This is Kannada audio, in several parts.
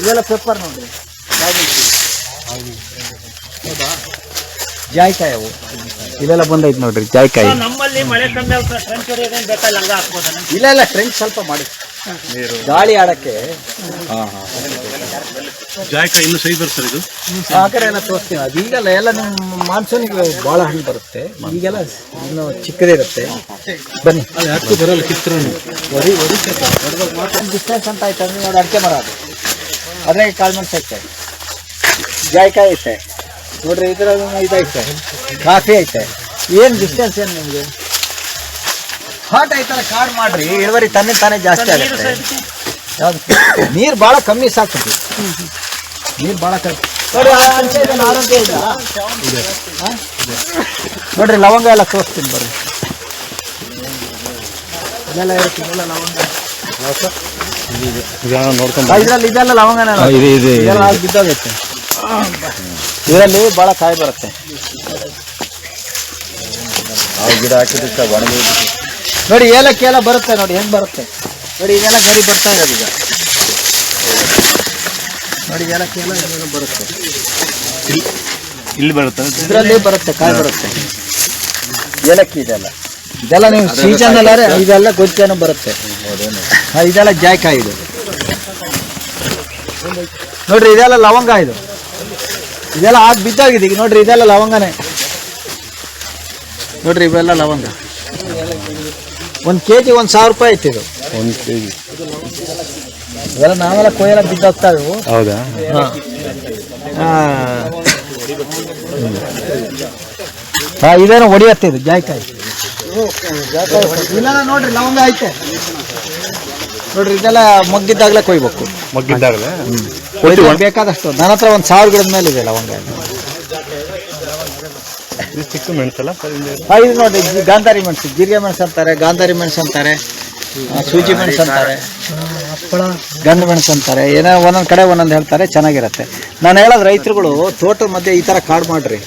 ಇದೆಲ್ಲ ಪೇಪರ್ ನೋಡ್ರಿ ಜಾಯ್ಕಾಯಿ ಅವು ಇದೆಲ್ಲ ಬಂದೈತೆ ನೋಡ್ರಿ ಜಾಯ್ಕಾಯಿ. ನಮ್ಮಲ್ಲಿ ಮಳೆ ಕಮ್ಮಿ ಆಗ್ತದೆ ಟ್ರೆಂಚ್ ಹೊಡೆಯೋದೇನು ಬೇಕಾಗಿಲ್ಲ ಹಂಗ ಹಾಕ್ಬೋದಲ್ಲ ಇಲ್ಲ ಇಲ್ಲ ಟ್ರೆಂಚ್ ಸ್ವಲ್ಪ ಮಾಡಿ. ಗಾಳಿ ಆಡಕ್ಕೆ. ಜಾಯಕಾಯಿ ಇನ್ನೂ ಸೈಜ್ ಬರುತ್ತೆ ಸರ್ ಇದು? ಆ ಕಡೆ ಎಲ್ಲ ತೋರಿಸ್ತೀನಿ. ಅದು ಈಗಲ್ಲ ಎಲ್ಲ ನಿಮ್ಮ ಮಾನ್ಸೂನಿಗೆ ಭಾಳ ಹಣ್ಣು ಬರುತ್ತೆ. ಈಗೆಲ್ಲ ಇನ್ನು ಚಿಕ್ಕದಿರುತ್ತೆ ಬನ್ನಿ. ಅದು ಯಾಕೆ ಬರಲ್ಲ ಕಿತ್ತರೂ ಒಡಿ ಒಡಿ ಡಿಸ್ಟೆನ್ಸ್ ಅಂತ ಆಯ್ತು ಅಂದ್ರೆ ನೋಡಿ ಅಡಿಕೆ ಮರ ಅದು. ಅದ್ರಾಗ ಕಾಳು ಮೆಣಸು ಐತೆ ಜಾಯ್ಕಾಯಿ ಐತೆ. ನೋಡ್ರಿ ಇದ್ರ ಇದೈತೆ. ಕಾಫಿ ಐತೆ. ಏನು ಡಿಸ್ಟೆನ್ಸ್ ಏನು ನಿಮಗೆ? ಹಾಟ್ ಐತಲ್ಲ ಕಾರ್ ಮಾಡ್ರಿ. ಇಳುವರಿ ತನ್ನೇ ತಾನೇ ಜಾಸ್ತಿ ಆಗುತ್ತೆ. ಯಾವ್ದು? ನೀರು ಭಾಳ ಕಮ್ಮಿ ಸಾಕ್ತದೆ ನೀರು ಬಹಳ ಕಮ್ಮಿ? ನೋಡ್ರಿ ಲವಂಗ ಎಲ್ಲ ತೋರಿಸ್ತೀನಿ ಬರ್ರಿ. ಇದೆಲ್ಲ ಇರುತ್ತೆ ಇದೆಲ್ಲ ಲವಂಗ. ನೋಡ್ಕೊಂಡು ಆ, ಇದ್ರಲ್ಲಿ ಇದೆಲ್ಲ ಲವಂಗನೇ. ಇದೆಲ್ಲ ಬಿದ್ದೋಗೈತೆ. ಇದರಲ್ಲಿ ಭಾಳ ಕಾಯಿ ಬರುತ್ತೆ. ನಾವು ಗಿಡ ಹಾಕಿದ್ರೆ ಒಣಗಿ ನೋಡಿ ಏಲಕ್ಕಿ ಎಲ್ಲ ಬರುತ್ತೆ ನೋಡಿ ಹೆಂಗ್ ಬರುತ್ತೆ? ನೋಡಿ ಇದೆಲ್ಲ ಗರಿ ಬರ್ತಾ ಇರೋದು ಈಗ. ನೋಡಿ ಏಲಕ್ಕಿ ಎಲ್ಲ ಇದೆಲ್ಲ ಬರುತ್ತೆ. ಇಲ್ಲಿ ಬರುತ್ತೆ? ಇದರಲ್ಲಿ ಬರುತ್ತೆ ಕಾಯಿ ಬರುತ್ತೆ. ಏಲಕ್ಕಿ ಇದೆಲ್ಲ. ಇದೆಲ್ಲ ನೀವು ಸೀಸನ್ ಅಲ್ಲ ಇದೆಲ್ಲ ಗೊಜ್ಜೇನು ಬರುತ್ತೆ. ಹಾ, ಇದೆಲ್ಲ ಜಾಯ್ಕಾಯಿ ಇದು. ನೋಡ್ರಿ ಇದೆಲ್ಲ ಲವಂಗ ಇದು. ಇದೆಲ್ಲ ಆಗ ಬಿದ್ದಾಗಿದೆ ಈಗ. ನೋಡ್ರಿ ಇದೆಲ್ಲ ಲವಂಗನೇ. ನೋಡ್ರಿ ಇವೆಲ್ಲ ಲವಂಗ. ಒಂದು ಕೆ ಜಿ ಒಂದು ಸಾವಿರ ರೂಪಾಯಿ ಇತ್ತು ಇದು. ಒಂದು ಕೆ ಜಿ ಇವೆಲ್ಲ ನಾವೆಲ್ಲ ಕೊಯ್ಯೆಲ್ಲ ಬಿದ್ದಾಗ್ತಾ ಇವು? ಹೌದಾ? ಹಾಂ. ಇದೇನೋ ಹೊಡಿಯತ್ತೆ ಇದು ಜಾಯ್ಕಾಯಿ. ಇಲ್ಲ ನೋಡ್ರಿ ಲವಂಗ ಐತೆ. ನೋಡ್ರಿ ಇದೆಲ್ಲ ಮಗ್ಗಿದ್ದಾಗಲೇ ಕೊಯ್ಬೇಕು. ಮಗ್ಗಿದ್ದಾಗಲೇ? ಕೊಯ್ದು ಬೇಕಾದಷ್ಟು. ನನ್ನ ಹತ್ರ ಒಂದು ಸಾವಿರ ಗಿಡದ ಮೇಲೆ ಇದೆ ಲವಂಗ. ಚಿಕ್ಕ ಮೆಣಸಲ್ಲ? ನೋಡಿ ಗಾಂಧಾರಿ ಮೆಣಸು. ಜೀರಿಗೆ ಮೆಣಸು ಅಂತಾರೆ, ಗಾಂಧಾರಿ ಮೆಣಸು ಅಂತಾರೆ ಸೂಜಿ ಮೆಣಸು ಅಂತಾರೆ. ಗಂಡು ಮೆಣಸು ಅಂತಾರೆ. ಏನೋ ಒಂದೊಂದು ಕಡೆ ಒಂದೊಂದು ಹೇಳ್ತಾರೆ, ಚೆನ್ನಾಗಿರುತ್ತೆ. ನಾನು ಹೇಳೋದು ರೈತರುಗಳು, ತೋಟದ ಮಧ್ಯೆ ಈ ಥರ ಕಾಡು ಮಾಡ್ರಿ.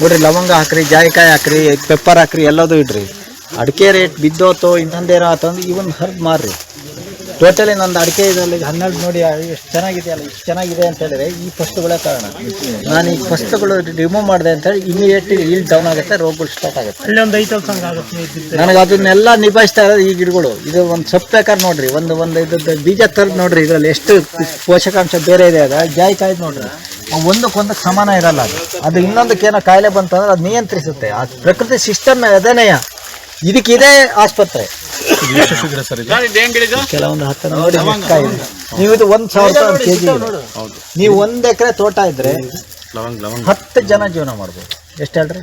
ನೋಡ್ರಿ, ಲವಂಗ ಹಾಕ್ರಿ, ಜಾಯಿಕಾಯಿ ಹಾಕ್ರಿ, ಪೆಪ್ಪರ್ ಹಾಕ್ರಿ, ಎಲ್ಲದೂ ಇಡ್ರಿ. ಅಡಿಕೆ ರೇಟ್ ಬಿದ್ದೋತೋ ಇನ್ನೊಂದೇನೋ ಆತಂದ್ರೆ ಇವನ್ ಹರಿದು ಮಾರ್ರಿ. ಟೋಟಲಿ ನಂದು ಅಡಿಕೆ ಇದರಲ್ಲಿ ಹನ್ನೆರಡು ನೋಡಿ ಎಷ್ಟು ಚೆನ್ನಾಗಿದೆ ಅಲ್ಲ ಇಷ್ಟು ಚೆನ್ನಾಗಿದೆ ಅಂತ ಹೇಳಿದ್ರೆ ಈ ಫಸ್ಟ್ಗಳೇ ಕಾರಣ. ನಾನು ಈ ಫಸ್ಟ್ಗಳು ರಿಮೂವ್ ಮಾಡಿದೆ ಅಂತ ಹೇಳಿ ಇಮಿಡಿಯೇಟ್ಲಿ ಇಲ್ಲಿ ಡೌನ್ ಆಗುತ್ತೆ ರೋಗಗಳು ಸ್ಟಾರ್ಟ್ ಆಗುತ್ತೆ. ನನಗೆ ಅದನ್ನೆಲ್ಲ ನಿಭಾಯಿಸ್ತಾ ಇರೋದು ಈ ಗಿಡಗಳು. ಇದು ಒಂದು ಸೊಪ್ಪು ಬೇಕಾದ್ರೆ ನೋಡ್ರಿ ಒಂದು ಒಂದು ಇದ್ರದ್ದು ಬೀಜ ತರ ನೋಡ್ರಿ ಇದರಲ್ಲಿ ಎಷ್ಟು ಪೋಷಕಾಂಶ ಬೇರೆ ಇದೆ ಅದ ಜಾಯಿ ಕಾಯ್ದು ನೋಡ್ರಿ. ಒಂದಕ್ಕೊಂದು ಒಂದಕ್ಕೊಂದಕ್ಕೆ ಸಮಾನ ಇರಲ್ಲ ಅದು. ಅದು ಇನ್ನೊಂದಕ್ಕೆ ಏನೋ ಕಾಯಿಲೆ ಬಂತಂದ್ರೆ ಅದು ನಿಯಂತ್ರಿಸುತ್ತೆ. ಆ ಪ್ರಕೃತಿ ಸಿಸ್ಟಮ್ ಅದೇನೆಯ ಇದಕ್ಕಿದೆ ಆಸ್ಪತ್ರೆ. ಗಿಡ ಸರ್ ಇದು. ಕೆಲವೊಂದು ಹತ್ತು ನೋಡಿ ಎಷ್ಟು ಕಾಯಿ ಇದೆ. ನೀವು ಇದು ಒಂದು ಸಾವಿರ ರೂಪಾಯಿ ಕೆ ಜಿ ನೀವು ಒಂದು ಎಕರೆ ತೋಟ ಇದ್ರೆ ಲವಂಗ ಲವಂಗ. ಹತ್ತು ಜನ ಜೀವನ ಮಾಡ್ಬೋದು. ಎಷ್ಟು ಹೇಳ್ರಿ?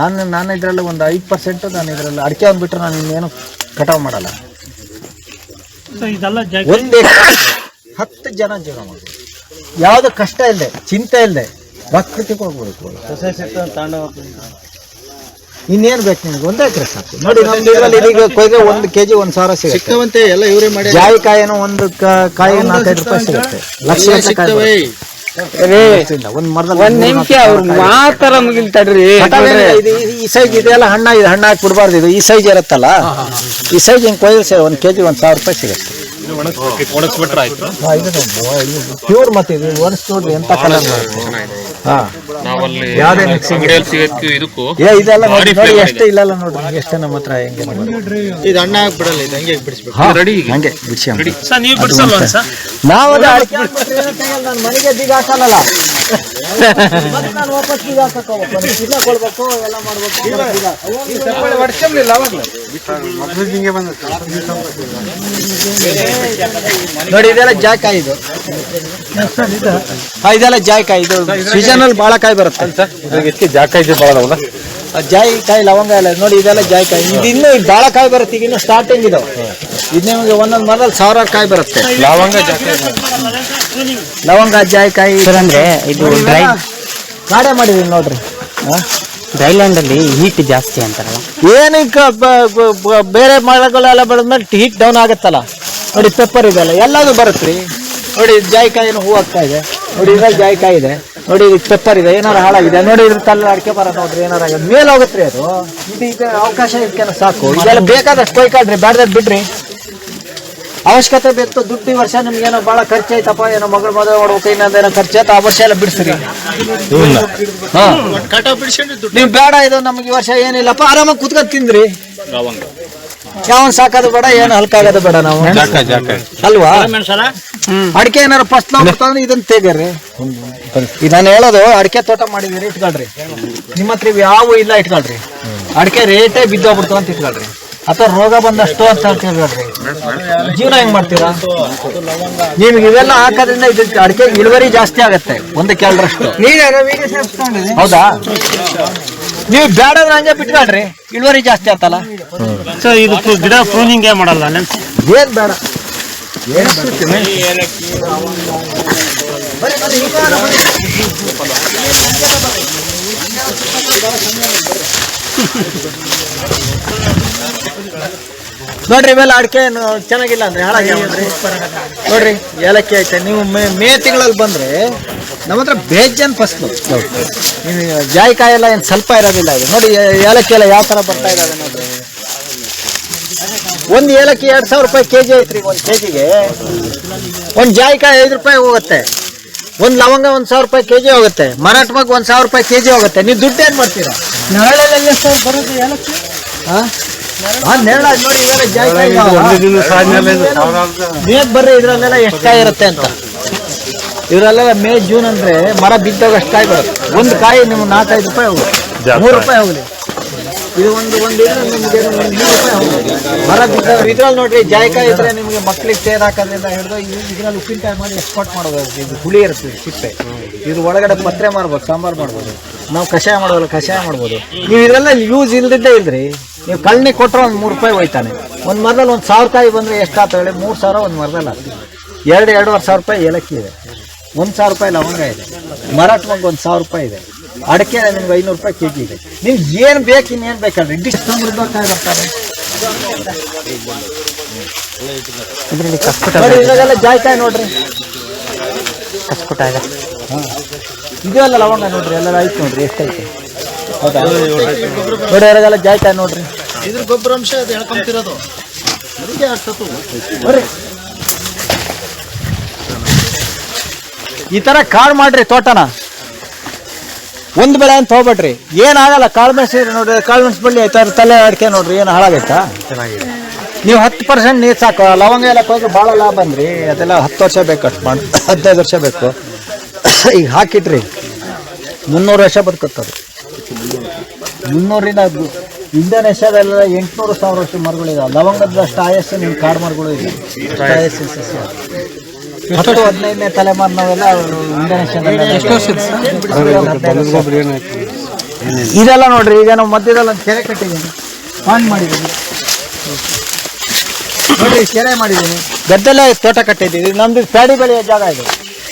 ನಾನು ನಾನು ಇದರಲ್ಲಿ ಒಂದು ಐದು ಪರ್ಸೆಂಟು ನಾನು ಇದರಲ್ಲಿ ಅಡಿಕೆ ಒಂದು ಬಿಟ್ಟರೆ ನಾನು ಇನ್ನೇನು ಕಟಾವು ಮಾಡಲ್ಲ. ಸೊ ಇದೆಲ್ಲ ಒಂದು ಹತ್ತು ಜನ ಜೀವನ ಮಾಡ್ಬೋದು. ಯಾವುದು ಕಷ್ಟ ಇಲ್ಲದೆ ಚಿಂತೆ ಇಲ್ಲದೆ ಪ್ರಕೃತಿಗೆ ಹೋಗ್ಬೇಕು. ಇನ್ನೇನು ಬೇಕು ನಿಮ್ಗೆ? ಒಂದೇ ಎಕರೆ ಸಾಕು. ನೋಡಿ ನಮ್ದು ಇದರಲ್ಲಿ ಇದೀಗ ಕೊಯ್ದ್ರೆ ಒಂದು ಕೆಜಿ ಒಂದು ಸಾವಿರ ಸಿಗುತ್ತೆ. ಎಲ್ಲ ಇವರೇ ಮಾಡಿ ಜಾಯಿ ಕಾಯಿನ ಒಂದು ಕ- ಕಾಯಿ ನಾಲ್ಕೈದು ರೂಪಾಯಿ ಸಿಗುತ್ತೆ. ಲಕ್ಷ ಗಟ್ಟಲೆ ಒಂದು ಒಂದ್ ಮರದಲ್ಲಿ ನಿಮಿಷ ಮಾತರ ಮುಗಿಲ್ತಡ್ರಿ ಇದು ಇದು- ಈ ಸೈಜ್ ಇದೆಲ್ಲ ಹಣ್ಣ ಇದು ಹಣ್ಣ ಹಾಕಿ ಬಿಡಬಾರ್ದು ಇದು ಈ ಸೈಜ್ ಇರುತ್ತಲ್ಲ? ಈ ಸೈಜ್ ಹಿಂಗೆ ಕೊಯ್ದ್ರೆ ಸರ್ ಒಂದು ಕೆಜಿ ಒಂದು ಸಾವಿರ ರೂಪಾಯಿ ಸಿಗುತ್ತೆ. ಒಣಗಿಸ್ಬಿಟ್ರೆ ಆಯ್ತು ಪ್ಯೂರ್ ಮತ್ತೆ ಇದು ಒಣಸ್ ನೋಡ್ರಿ ಎಂತ ಕಲರ್ ಹಾ. ನಾವಲ್ಲಿ ಯಾವ್ದೇ ಮಿಕ್ಸಿಂಗ್ ಅಂಗಡಿಯಲ್ಲಿ ಇದಕ್ಕೂ ಏ ಇದೆಲ್ಲ ನೋಡಿ ನೋಡಿ ಎಷ್ಟು ಇಲ್ಲಲ್ಲ ನೋಡ್ರಿ ಎಷ್ಟು ನಮ್ಮ ಹತ್ರ ಹೆಂಗೆ ಇದು ಅಣ್ಣ ಹಾಕ್ಬಿಡಲ್ಲ ಇದು ಹಂಗೆ ಬಿಡಿಸ್ಬೇಕು. ರೆಡಿ? ಹಂಗೆ ಬಿಡಿಸಿ ಸರ್ ನೀವು ಅದೇ ನಾನು ಮನೆಗೆ ಬೀಗ ಹಾಕಲ್ಲ ನಾನು ವಾಪಸ್ ಬೀಗ ಕೊಡ್ಬೇಕು ಎಲ್ಲ ಮಾಡ್ಬೇಕು ಹೊಡ್ಸ್ಕೊಂಬ್ಲಿಲ್ಲ ಅವಾಗ್ಲೂ ನೋಡಿ ಇದೆಲ್ಲ ಜಾಯ್ಕಾಯಿ ಇದು. ಇದೆಲ್ಲ ಜಾಯ್ಕಾಯಿ ಇದು. ಸೀಸನ್ ಅಲ್ಲಿ ಬಾಳೆಕಾಯಿ ಕಾಯಿ ಬರುತ್ತೆ. ಸರ್ ಜಾಕ ಇದೆ ಭಾಳ ಜಾಯಿಕಾಯಿ ಲವಂಗ ಎಲ್ಲ ನೋಡಿ ಇದೆಲ್ಲ ಜಾಯಿಕಾಯಿ ಇದು ಇನ್ನೂ ಬಹಳ ಕಾಯಿ ಬರುತ್ತೆ ಈಗ ಇನ್ನು ಸ್ಟಾರ್ಟಿಂಗ್ ಇದಾವೆ ಇದು ನಿಮಗೆ ಒಂದೊಂದು ಮರದಲ್ಲಿ ಸಾವಿರಾರು ಕಾಯಿ ಬರುತ್ತೆ. ಲವಂಗ ಲವಂಗ ಜಾಯಿಕಾಯಿ ಅಂದ್ರೆ ಇದು ಡ್ರೈ ಕಾಡೆ ಮಾಡಿದೀನಿ ನೋಡ್ರಿ. ಅಲ್ಲಿ ಹೀಟ್ ಜಾಸ್ತಿ ಅಂತಾರಲ್ಲ. ಏನಕ್ಕೆ ಬೇರೆ ಮಳೆಗಳೆಲ್ಲ ಬೆಳೆದ್ಮೇಲೆ ಹೀಟ್ ಡೌನ್ ಆಗುತ್ತಲ್ಲ? ನೋಡಿ ಪೆಪ್ಪರ್ ಇದೆಲ್ಲ ಎಲ್ಲದೂ ಬರುತ್ತೆ. ರೀ ನೋಡಿ ಜಾಯಿಕಾಯಿನೂ ಹೂ ಆಗ್ತಾ ಇದೆ. ನೋಡಿ ಇದ್ರಲ್ಲಿ ಜಾಯಿಕಾಯಿ ಇದೆ. ನೋಡಿ ಇದಕ್ಕೆ ಪೆಪ್ಪರ್ ಇದೆ. ಏನಾರು ಹಾಳಾಗಿದೆ? ನೋಡಿ ಇದ್ರ ತಲೆ ಅಡಿಕೆ ಬರ ನೋಡ್ರಿ ಏನಾರ ಆಗಿದೆ? ಮೇಲೆ ಹೋಗುತ್ತೆ ರೀ ಅದು. ಇದು ಈಗ ಅವಕಾಶ ಇದಕ್ಕೆ ಸಾಕು. ಇದೆಲ್ಲ ಬೇಕಾದಷ್ಟು ಕೊಯ್ಕಾಡ್ರಿ ಬ್ಯಾಡ್ದದ್ ಬಿಡ್ರಿ. ಅವಶ್ಯಕತೆ ಬೇಕು ದುಡ್ಡು ಈ ವರ್ಷ ನಿಮ್ಗೆ ಏನೋ ಭಾಳ ಖರ್ಚು ಐತಪ್ಪ ಏನೋ ಮಗಳ ಮದುವೆ ಮಾಡ್ಬೇಕು ಇನ್ನೊಂದೇನೋ ಖರ್ಚು ಆಯ್ತು ಆ ವರ್ಷ ಎಲ್ಲ ಬಿಡಿಸ್ರಿ. ನೀವು ಬೇಡ ಇದು ನಮ್ಗೆ ಈ ವರ್ಷ ಏನಿಲ್ಲಪ್ಪ ಆರಾಮಾಗಿ ಕುತ್ಕೊಂಡು ತಿಂದ್ರಿ. ಯಾವನ್ ಸಾಕೋದು ಬೇಡ ಏನು ಹಲ್ಕಾಗೋದು ಬೇಡ ನಾವು. ಜಾಕ ಜಾಕ. ಅಲ್ವಾ? ಅಡಿಕೆ ಏನಾರ ಫಸ್ಟ್ ನಾವು ಇದನ್ನ ತೆಗರ್ರಿ ಇದನ್ನ ನಾನು ಹೇಳೋದು ಅಡಿಕೆ ತೋಟ ಮಾಡಿದ್ರೆ ಇಟ್ಕೊಳ್ರಿ. ನಿಮ್ಮ ಹತ್ರ ಯಾವ ಇಲ್ಲ ಇಟ್ಕೊಳ್ರಿ. ಅಡಿಕೆ ರೇಟೇ ಬಿದ್ದೋಗ್ಬಿಡ್ತಾವ ಅಂತ ಇಟ್ಕೊಳ್ರಿ. ಅಥವಾ ರೋಗ ಬಂದಷ್ಟು ಅಂತ ಹೇಳ್ಬೇಡ್ರಿ ಜೀವನ ಹೆಂಗ್ ಮಾಡ್ತೀರಾ? ನಿಮ್ಗೆ ಇವೆಲ್ಲ ಹಾಕೋದ್ರಿಂದ ಇದಕ್ಕೆ ಅಡಿಕೆ ಇಳುವರಿ ಜಾಸ್ತಿ ಆಗತ್ತೆ ಒಂದು ಎರಡರಷ್ಟು ಹೌದಾ? ನೀವು ಬೇಡ ಹಂಗೆ ಬಿಟ್ಕೊಳ್ರಿ. ಇಳುವರಿ ಜಾಸ್ತಿ ಆತಲ್ಲ. ಸೊ ಇದು ಗಿಡ ಪ್ರೂನಿಂಗ್ ಮಾಡಲ್ಲ ಏನ್ ಬೇಡ ನೋಡ್ರಿ ಮೇಲೆ ಅಡಿಕೆ ಏನು ಚೆನ್ನಾಗಿಲ್ಲ ಅಂದ್ರೆ ಹಾಳಾಗಿ ನೋಡ್ರಿ ಏಲಕ್ಕಿ ಐತೆ. ನೀವು ಮೇ ಮೇ ತಿಂಗಳಲ್ಲಿ ಬಂದ್ರೆ ನಮ್ಮ ಹತ್ರ ಬೇಜನ್ ಫಸ್ಲು ನೀವು ಜಾಯಿಕಾಯಿ ಎಲ್ಲ ಏನು ಸ್ವಲ್ಪ ಇರೋದಿಲ್ಲ ಇದು. ನೋಡಿ ಏಲಕ್ಕಿ ಎಲ್ಲ ಯಾವ ಥರ ಬರ್ತಾ ಇದ್ದಾರೆ ನೋಡ್ರಿ ಒಂದು ಏಲಕ್ಕಿ ಎರಡು ಸಾವಿರ ರೂಪಾಯಿ ಕೆಜಿ ಐತ್ರಿ ಒಂದು ಕೆಜಿಗೆ. ಒಂದು ಜಾಯಿಕಾಯಿ ಐದು ರೂಪಾಯಿ ಹೋಗುತ್ತೆ. ಒಂದು ಲವಂಗ ಒಂದು ಸಾವಿರ ರೂಪಾಯಿ ಕೆಜಿ ಹೋಗುತ್ತೆ. ಮರಾಠ ಮಗ್ ಒಂದು ಸಾವಿರ ರೂಪಾಯಿ ಕೆಜಿ ಹೋಗುತ್ತೆ. ನೀವು ದುಡ್ಡು ಏನು ಮಾಡ್ತೀರಾ? ನಾಳೆಲ್ಲ ಬರೋದು ಏಲಕ್ಕಿ? ಹಾ ಮೇಗ್ ಬರ್ರಿ ಇದ್ರಲ್ಲೆಲ್ಲ ಎಷ್ಟು ಕಾಯಿ ಇರುತ್ತೆ ಅಂತ. ಇವರೆಲ್ಲ ಮೇ ಜೂನ್ ಅಂದ್ರೆ ಮರ ಬಿದ್ದಾಗ ಅಷ್ಟು ಕಾಯಿ ಬರುತ್ತೆ. ಒಂದು ಕಾಯಿ ನಿಮ್ಗೆ ನಾಲ್ಕೈದು ರೂಪಾಯಿ ಹೋಗುತ್ತೆ. ಮೂರು ರೂಪಾಯಿ ಹೋಗಲಿ. ಇದು ಒಂದು ಒಂದು ಇದ್ರೆ ನಿಮಗೆ ಬಿದ್ದಾಗ ಇದ್ರಲ್ಲಿ ನೋಡ್ರಿ ಜಾಯಿಕಾಯಿ ಇದ್ರೆ ನಿಮಗೆ ಮಕ್ಳಿಗೆ ಸೇರ್ ಹಾಕೋದ್ರಿಂದ ಹಿಡಿದು ಇದ್ರಲ್ಲಿ ಉಪ್ಪಿನಕಾಯಿ ಮಾಡಿ ಎಕ್ಸ್ಪೋರ್ಟ್ ಮಾಡೋದು ಇದು ಹುಳಿ ಇರುತ್ತೆ ಇದು ಸಿಪ್ಪೆ. ಇದ್ರ ಒಳಗಡೆ ಪತ್ರೆ ಮಾಡ್ಬೋದು, ಸಾಂಬಾರು ಮಾಡ್ಬೋದು. ನಾವು ಕಷಾಯ ಮಾಡೋದಲ್ಲ ಕಷಾಯ ಮಾಡ್ಬೋದು. ನೀವು ಇದೆಲ್ಲ ಯೂಸ್ ಇಲ್ದಿದ್ದೇ ಇಲ್ರಿ. ನೀವು ಕಳ್ಳಿ ಕೊಟ್ಟರೆ ಒಂದು ಮೂರು ರೂಪಾಯಿ ಹೋಯ್ತಾನೆ. ಒಂದು ಮರದಲ್ಲಿ ಒಂದು ಸಾವಿರ ರೂಪಾಯಿ ಬಂದರೆ ಎಷ್ಟು ಹೇಳಿ, ಮೂರು ಸಾವಿರ ಒಂದು ಮರದಲ್ಲಿ ಆಗ್ತದೆ ಎರಡು, ಎರಡೂವರೆ ಸಾವಿರ ರೂಪಾಯಿ ಏಲಕ್ಕಿ ಇದೆ. ಒಂದು ಸಾವಿರ ರೂಪಾಯಿ ಲವಂಗ ಇದೆ. ಮರಾಠ ಒಂದು ಸಾವಿರ ರೂಪಾಯಿ ಇದೆ. ಅಡಿಕೆ ನಿಮ್ಗೆ ಐನೂರು ರೂಪಾಯಿ ಕೆ ಜಿ ಇದೆ. ನಿಮ್ಗೆ ಏನು ಬೇಕು ಇನ್ನೇನು ಬೇಕಲ್ಲ ಡಿಶ್ ಕಾಯಿ ಬರ್ತಾರೆ ಇದರಲ್ಲಿ ಕಸ್ಕುಟ ನೋಡಿ ಇದ್ರಾಗೆಲ್ಲ ಜಾಯ್ಕಾಯಿ ನೋಡ್ರಿ. ಕಸ್ಕುಟ ಇದೆ. ಎಲ್ಲ ಲವಂಗ ನೋಡ್ರಿ ಎಲ್ಲ ಐತೆ ನೋಡ್ರಿ ಎಷ್ಟೈತೆ ಹೌದಾ? ನೋಡಿ ಇವಾಗೆಲ್ಲ ಜಾಯ್ಕಾಯಿ ನೋಡ್ರಿ. ಇದ್ರ ಗೊಬ್ಬರಾಂಶ ಅದು ಹೇಳ್ಕೊಂತಿರೋದು. ಅದಕ್ಕೆ ಬರ್ರಿ. ಈ ತರ ಕಾಳು ಮಾಡ್ರಿ ತೋಟನ. ಒಂದು ಬೆಳೆ ಅಂತ ಹೋಗ್ಬೇಡ್ರಿ. ಏನಾಗಲ್ಲ ಕಾಳು ಮೆಣಸು ನೋಡ್ರಿ ಕಾಳು ಮೆಣಸು ಬಳ್ಳಿ ಆಯ್ತಾ ತಲೆ ಅಡಿಕೆ ನೋಡ್ರಿ ಏನು ಹಾಳಾಗೈತಾ? ನೀವು ಹತ್ತು ಪರ್ಸೆಂಟ್ ನೀರು ಸಾಕು ಲವಂಗ ಎಲ್ಲ ಹೋಗಿ ಭಾಳ ಲಾಭ ಅಂದ್ರಿ ಅದೆಲ್ಲ ಹತ್ತು ವರ್ಷ ಬೇಕು ಅಷ್ಟು ಮಾಡಿ ಹದಿನೈದು ವರ್ಷ ಬೇಕು. ಈಗ ಹಾಕಿಟ್ರಿ ಮುನ್ನೂರು ವರ್ಷ ಬದುಕತ್ತದು ಮುನ್ನೂರಿಂದ ಇಂಡೋನೇಷ್ಯಾದಲ್ಲೆಲ್ಲ ಎಂಟುನೂರು ಸಾವಿರ ವರ್ಷ ಮರಗಳಿದಾವೆ. ಲವಂಗದಷ್ಟು ಆಯಸ್ಸು ನಿಮ್ಮ ಕಾಡು ಮರಗಳು ಇದೆ ಆಯಸ್ಸು. ಸಸ್ಯ ಹತ್ತು ಹದಿನೈದನೇ ತಲೆಮಾರಿನವೆಲ್ಲ ಇಂಡೋನೇಷ್ಯಾದಲ್ಲಿ ಇದೆಲ್ಲ ನೋಡ್ರಿ ಈಗ ನಾವು ಮಧ್ಯದಲ್ಲಿ ಒಂದು ಕೆರೆ ಕಟ್ಟಿದ್ದೀನಿ ಆನ್ ಮಾಡಿದ್ದೀನಿ ನೋಡ್ರಿ ಕೆರೆ ಮಾಡಿದ್ದೀನಿ ಗದ್ದೆಲ್ಲ ತೋಟ ಕಟ್ಟಿದ್ದೀವಿ. ನಮ್ದು ಪ್ಯಾಡಿ ಬೆಳೆಯೋ ಜಾಗ ಇದೆ.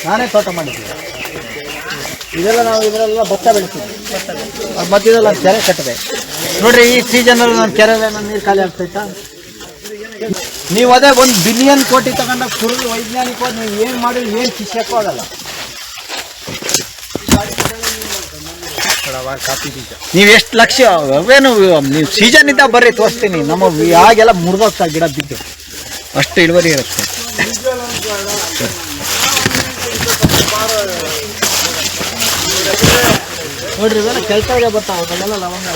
ನಾನೇ ತೋಟ ಮಾಡಿದ್ದೀನಿ ಇದೆಲ್ಲ ನಾವು ಇದರೆಲ್ಲ ಭತ್ತ ಬೆಳಿತೀವಿ ಮಧ್ಯದಲ್ಲಿ ಒಂದು ಕೆರೆ ಕಟ್ಟಿದೆ. ನೋಡ್ರಿ ಈ ಸೀಸನಲ್ಲಿ ನನ್ನ ಕೆರೆ ನನ್ನ ನೀರು ಖಾಲಿ ಆಗ್ತೈತಾ ನೀವು ಅದೇ ಒಂದು ಬಿಲಿಯನ್ ಕೋಟಿ ತಗೊಂಡ ಕುರುಡು ವೈಜ್ಞಾನಿಕವಾಗಿ ನೀವು ಏನು ಮಾಡಿ ಏನು ಶಿಷ್ಯಕ್ಕೂ ಆಗಲ್ಲ. ನೀವು ಎಷ್ಟು ಲಕ್ಷ, ಅವೇನು, ನೀವು ಸೀಸನ್ ಇದ್ದಾಗ ಬರ್ರಿ, ತೋರಿಸ್ತೀನಿ. ನಮ್ಮ ಆಗೆಲ್ಲ ಮುರಿದೋಗ್ತಾ ಗಿಡ ಬಿದ್ದು. ಅಷ್ಟು ಇಳುವರಿ ಇರುತ್ತೆ. ನೋಡ್ರಿ, ಇವೆಲ್ಲ ಕೆಲ್ಸಗೆ ಬರ್ತಾವೆಲ್ಲ ಲವಂಗ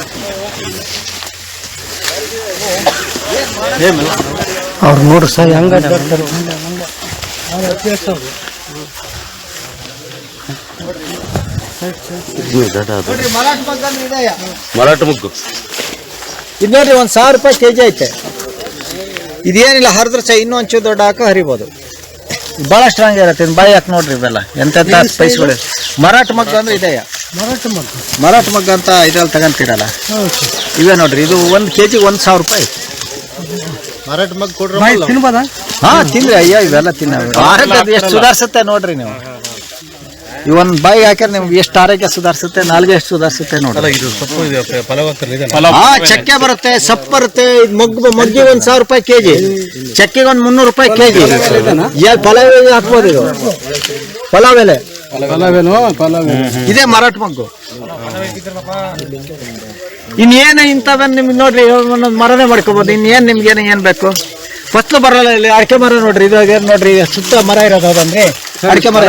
ಅವ್ರು ನೋಡ್ರಿ ಸರ್ ಹೆಂಗ ಮರಾಠ ಮುಗ್ಗು ಇದು ನೋಡ್ರಿ ಒಂದು ಸಾವಿರ ರೂಪಾಯಿ ಕೆ ಜಿ ಐತೆ. ಇದೇನಿಲ್ಲ ಹರಿದ್ರೆ ಸಹ ಇನ್ನೂ ಒಂಚೂರು ದೊಡ್ಡ ಹಾಕ ಹರಿಬೋದು. ಭಾಳ ಸ್ಟ್ರಾಂಗ್ ಇರತ್ತೆ ಬಳಿ ಬಾಯಿ ಹಾಕಿ ನೋಡ್ರಿ ಇವೆಲ್ಲ. ಎಂತೆಂಥ ಸ್ಪೈಸ್ಗಳು ಮರಾಠ ಮಗ್ಗು ಅಂದ್ರೆ ಇದೆಯಾ ಮರಾಠ ಮಗ್ಗ. ಮರಾಠ ಮಗ್ಗ ಅಂತ ಇದ್ರಲ್ಲಿ ತಗೊಂತೀರಲ್ಲ? ಇವೇ ನೋಡ್ರಿ ಇದು ಒಂದು ಕೆ ಜಿಗೆ ಒಂದು ಸಾವಿರ ರೂಪಾಯಿ. ಮರಾಠ ಮಗ್ ಕೊಡ್ರ ತಿನ್ಬೋದಾ? ಹಾ ತಿನ್ರಿ ಅಯ್ಯೋ ಇವೆಲ್ಲ ತಿನ್ನ ಆರೋಗ್ಯ ಎಷ್ಟು ಸುಧಾರಿಸುತ್ತೆ ನೋಡ್ರಿ ನೀವು. ಇವನ್ ಬಾಯಿ ಹಾಕಿದ್ರೆ ನಿಮ್ಗೆ ಎಷ್ಟು ಆರೋಗ್ಯ ಸುಧಾರಿಸುತ್ತೆ ನಾಲ್ಗೆ ಎಷ್ಟು ಸುಧಾರಿಸುತ್ತೆ ನೋಡಿ ಇದು ಸೊಪ್ಪು ಇದೆ ಫಲವತ್ತಲ್ಲಿ ಹಾ ಚಕ್ಕೆ ಬರುತ್ತೆ ಸೊಪ್ಪು ಬರುತ್ತೆ ಇದು ಮೊಗ್ಗು ಮೊಗ್ಗಿ ಒಂದ್ ಸಾವಿರ ರೂಪಾಯಿ ಕೆಜಿ. ಚಕ್ಕೆಗೆ ಒಂದ್ ಮುನ್ನೂರು ರೂಪಾಯಿ ಕೆಜಿ. ಪಲಾವ್ ಎಲೆ ಹಾಕ್ಬೋದು ಇದು. ಪಲಾವ್ ಎಲೆ ಇದೇ ಮರಾಠ ಮಗ್ಗು ಇನ್ನೇನು ಇಂಥವನ್ನ ನಿಮ್ಗೆ ನೋಡ್ರಿ ಒಂದೊಂದು ಮರನೇ ಮಾಡ್ಕೋಬೋದು. ಇನ್ನೇನು ನಿಮ್ಗೇನು ಏನು ಬೇಕು? ಫಸ್ಟ್ ಬರಲ್ಲ ಇಲ್ಲಿ ಅಡಿಕೆ ಮರ ನೋಡ್ರಿ ಇದಾಗ ನೋಡ್ರಿ ಸುತ್ತ ಮರ ಇರೋದು ಅಡಿಕೆ ಮರ.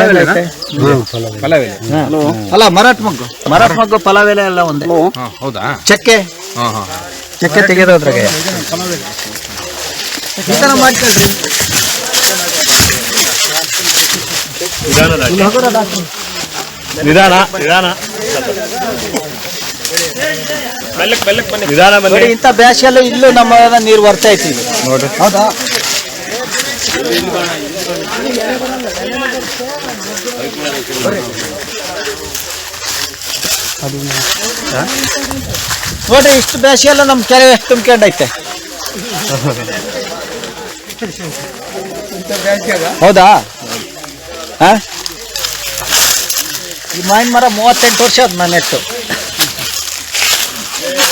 ಅಲ್ಲ ಮರಾಠ ಮಗ್ಗು ಮರಾಠ ಮಗ್ಗು ಪಲಾವೆಲೆ ಎಲ್ಲ ಒಂದು. ಹೌದಾ? ಚಕ್ಕೆ. ಹಾ ಹಾ. ಚಕ್ಕೆ ತೆಗೆಯೋದ್ರಾಗೆ ಈ ಥರ ಮಾಡ್ಕೊಳ್ರಿ. ನಿಧಾನ. ನಿಧಾನ ನಿಧಾನ. ನಿಧಾನ ನೋಡಿ ಇಂಥ ಬ್ಯಾಸಿಗೆಲ್ಲ ಇಲ್ಲೂ ನಮ್ಮ ನೀರು ಬರ್ತಾ ಐತಿ. ನೋಡ್ರಿ ಹೌದಾ? ನೋಡ್ರಿ ಇಷ್ಟು ಬೇಸಿಗೆಲ್ಲ ನಮ್ಮ ಕೆರೆ ಎಷ್ಟು ತುಂಬ್ಕೊಂಡೈತೆ. ಹೌದಾ? ಹಾ? ಈ ಮಾವಿನ ಮರ ಮೂವತ್ತೆಂಟು ವರ್ಷ ಅದು ನಾನು ನೆಟ್ಟು.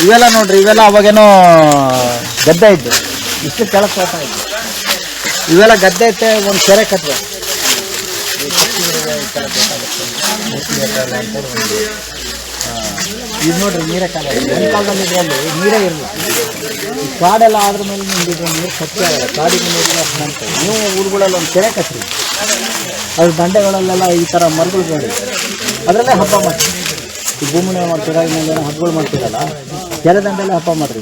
ಇವೆಲ್ಲ ನೋಡ್ರಿ, ಇವೆಲ್ಲ ಅವಾಗೇನೋ ಗದ್ದೆ ಇದ್ದು. ಇಷ್ಟು ಕೆಳಗೆ ತೋಟ ಇದ್ದು. ಇವೆಲ್ಲ ಗದ್ದೆ ಐತೆ, ಒಂದು ಕೆರೆ ಕಟ್ಟೆ ಇದು ನೋಡ್ರಿ ನೀರೇ ಕಾಲ. ಒಂದು ಕಾಲದಲ್ಲಿ ಇದರಲ್ಲಿ ನೀರೇ ಇರಲ್ಲ ಈ ಕಾಡೆಲ್ಲ ಆದ್ರ ಮೇಲೆ ನಿಮ್ಗೆ ನೀರು ಸತ್ಯ ಆಗಲ್ಲ. ಕಾಡಿಗೆ ನೀರು ಅಂತ. ನೀವು ಊರುಗಳಲ್ಲಿ ಒಂದು ಕೆರೆ ಕಟ್ಟಿ ಅದ್ರ ದಂಡೆಗಳಲ್ಲೆಲ್ಲ ಈ ಥರ ಮರಗಳು ಬೇಡಿ ಅದರಲ್ಲೇ ಹಬ್ಬ ಮಾಡ್ತೀವಿ ಈ ಭೂಮಿನ ಮಾಡ್ತೀರಾ ಇನ್ನೊಂದೇನೋ ಹಬ್ಬಗಳು ಮಾಡ್ತೀರಲ್ಲ, ಕೆರೆ ದಂಡೆಲ್ಲೇ ಹಬ್ಬ ಮಾಡಿರಿ.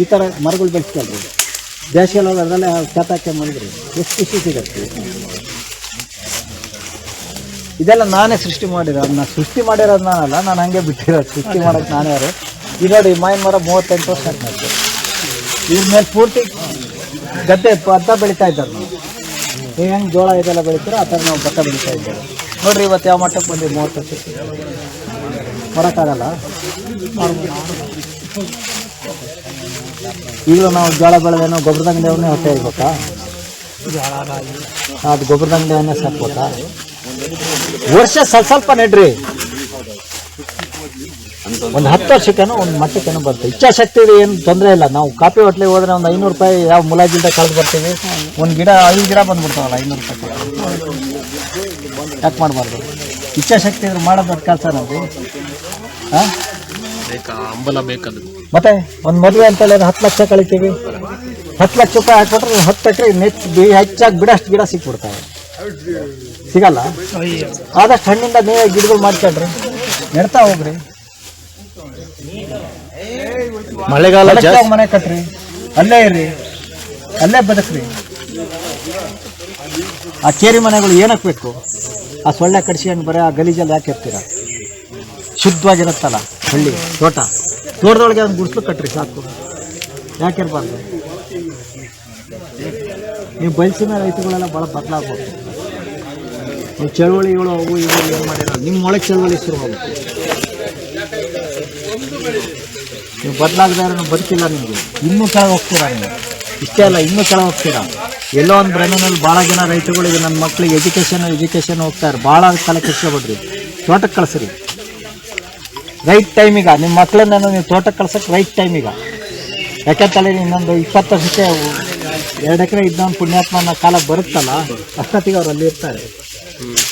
ಈ ಥರ ಮರಗಳು ಬೆಳೆಸ್ಕೊಳ್ರಿ. ಬೇಸಿಗೆಲ್ಲ ಅದರಲ್ಲೇ ಚಾತಾಕೆ ಮಾಡಿದ್ರಿ ಎಷ್ಟು ಖುಷಿ ಸಿಗತ್ತೆ. ಇದೆಲ್ಲ ನಾನೇ ಸೃಷ್ಟಿ ಮಾಡಿರೋ ಅದನ್ನ ಸೃಷ್ಟಿ ಮಾಡಿರೋದು ನಾನಲ್ಲ, ನಾನು ಹಂಗೆ ಬಿಟ್ಟಿರೋದು. ಸೃಷ್ಟಿ ಮಾಡೋದು ನಾನೇ ಅವರು ಈಗ ನೋಡಿ ಮಾಯನ್ ಮರ ಮೂವತ್ತೆಂಟು ವರ್ಷ ಆಗ್ತದೆ ಇದ್ರ ಮೇಲೆ ಪೂರ್ತಿ ಗದ್ದೆ ಭತ್ತ ಬೆಳೀತಾ ಇದ್ದಾರೆ ನಾವು ಹೆಂಗೆ ಜೋಳ ಇದೆಲ್ಲ ಬೆಳಿತೀರೋ ಆ ಥರ ನಾವು ಭತ್ತ ಬೆಳೀತಾ ಇದ್ದೇವೆ. ನೋಡ್ರಿ, ಇವತ್ತು ಯಾವ ಮಟ್ಟಕ್ಕೆ ಬಂದಿವಿ ಮೂವತ್ತು ವರ್ಷ ಕೊಡೋಕ್ಕಾಗಲ್ಲ ಈಗಲೂ ನಾವು ಜೋಳ ಬೆಳೆದೇನೋ ಗೊಬ್ಬರದ ಅಂಗಡಿಯವನ್ನೇ ಹೊಟ್ಟೆ ಇರ್ಬೇಕಾ ಅದು ಗೊಬ್ಬರದಂಗಡಿಯವನ್ನೇ ಸಾಕ್ಬೇಕಾ? ವರ್ಷ ಸ್ವಲ್ಪ ಸ್ವಲ್ಪ ನೆಡ್ರಿ. ಒಂದು ಹತ್ತು ವರ್ಷಕ್ಕೇನೋ ಒಂದು ಮಟ್ಟಕ್ಕೇನೋ ಬರ್ತದೆ ಇಚ್ಛಾಶಕ್ತಿ ಏನು ತೊಂದರೆ ಇಲ್ಲ. ನಾವು ಕಾಪಿ ಹೋಟ್ಲಿಗೆ ಹೋದ್ರೆ ಒಂದು ಐನೂರು ರೂಪಾಯಿ ಯಾವ ಮುಲಾಜಿಲ್ದ ಕಳೆದು ಬರ್ತೀವಿ. ಒಂದು ಗಿಡ ಐದು ಗಿಡ ಬಂದ್ಬಿಡ್ತಾವಲ್ಲ ಐನೂರು ರೂಪಾಯಿ ಯಾಕೆ ಮಾಡಬಾರ್ದು? ಇಚ್ಛಾಶಕ್ತಿ ಇದ್ರೆ ಮಾಡೋದು ಕೆಲಸ ನಾವು ಹಾಂ? ಅಂಬಲ ಬೇಕದು. ಮತ್ತೆ ಒಂದು ಮದುವೆ ಅಂತ ಹೇಳಿದ್ರೆ ಹತ್ತು ಲಕ್ಷ ಕಳಿತೀವಿ. ಹತ್ತು ಲಕ್ಷ ರೂಪಾಯಿ ಹಾಕ್ಬಿಟ್ರೆ ಹತ್ತು ಎಕರೆ ನೆಚ್ ಬಿ- ಹೆಚ್ಚಾಗಿ ಬಿಡಷ್ಟು ಗಿಡ ಸಿಕ್ಬಿಡ್ತಾವೆ. ಸಿಗಲ್ಲ? ಆದಷ್ಟು ಹಣ್ಣಿಂದ ನೀವೇ ಗಿಡಗಳು ಮಾಡ್ಕೊಳ್ರಿ. ನೆಡ್ತಾ ಹೋಗ್ರಿ. ಮಳೆಗಾಲ ಮನೆ ಕಟ್ರಿ. ಅಲ್ಲೇ ಇರ್ರಿ. ಅಲ್ಲೇ ಬದುಕ್ರಿ. ಆ ಕೇರಿ ಮನೆಗಳು ಏನಕ್ಕೆ ಬೇಕು? ಆ ಸೊಳ್ಳೆ ಕಡಿಸ್ಕೊಂಡು ಬರೀ ಆ ಗಲೀಜಲ್ಲಿ ಯಾಕೆ ಇರ್ತೀರ ಶುದ್ಧವಾಗಿರುತ್ತಲ್ಲ ಹಳ್ಳಿ ತೋಟ. ತೋಟದೊಳಗೆ ಒಂದು ಗುಡಿಸ್ಲು ಕಟ್ರಿ ಸಾಕು. ಯಾಕೆ ಇರಬಾರ್ದು? ನೀವು ಬಯಸಿನ ರೈತಗಳೆಲ್ಲ ಭಾಳ ಬದಲಾಗ್ಬೋದು. ಚಳುವಳಿಗಳು ಅವು ಇವು ಏನು ಮಾಡಿಲ್ಲ ನಿಮ್ಮ ಒಳಗೆ ಚಳುವಳಿ ಶುರು ಆಗುತ್ತೆ. ನೀವು ಬದಲಾಗದೆ ಬದುಕಿಲ್ಲ ನಿಮಗೆ. ಇನ್ನೂ ಕೆಳಗೆ ಹೋಗ್ತೀರಾ ನೀವು? ಇಷ್ಟೇ ಅಲ್ಲ, ಇನ್ನೂ ಕೆಳಗೆ ಹೋಗ್ತೀರಾ? ಎಲ್ಲೋ ಒಂದು ಬ್ರಹ್ಮನಲ್ಲಿ ಭಾಳ ಜನ ರೈತಗಳಿಗೆ ನನ್ನ ಮಕ್ಳಿಗೆ ಎಜುಕೇಷನ್ ಎಜುಕೇಷನ್ ಹೋಗ್ತಾರೆ ಭಾಳ ಕಾಲಕ್ಕೆ ಇಷ್ಟಪಡ್ರಿ. ತೋಟಕ್ಕೆ ಕಳಿಸ್ರಿ. ರೈಟ್ ಟೈಮಿಗೆ ನಿಮ್ಮ ಮಕ್ಕಳನ್ನ ನೀವು ತೋಟಕ್ಕೆ ಕಳ್ಸೋಕ್ಕೆ ರೈಟ್ ಟೈಮಿಗೆ ಯಾಕಂತಲೇ ಇನ್ನೊಂದು ಇಪ್ಪತ್ತು ವರ್ಷಕ್ಕೆ, ಎರಡು ಎಕರೆ ಇದ್ದೊಂದು ಪುಣ್ಯಾತ್ಮನ ಕಾಲ ಬರುತ್ತಲ್ಲ? ಅಷ್ಟೊತ್ತಿಗೆ ಅವ್ರು ಅಲ್ಲಿ ಇರ್ತಾರೆ. Mm.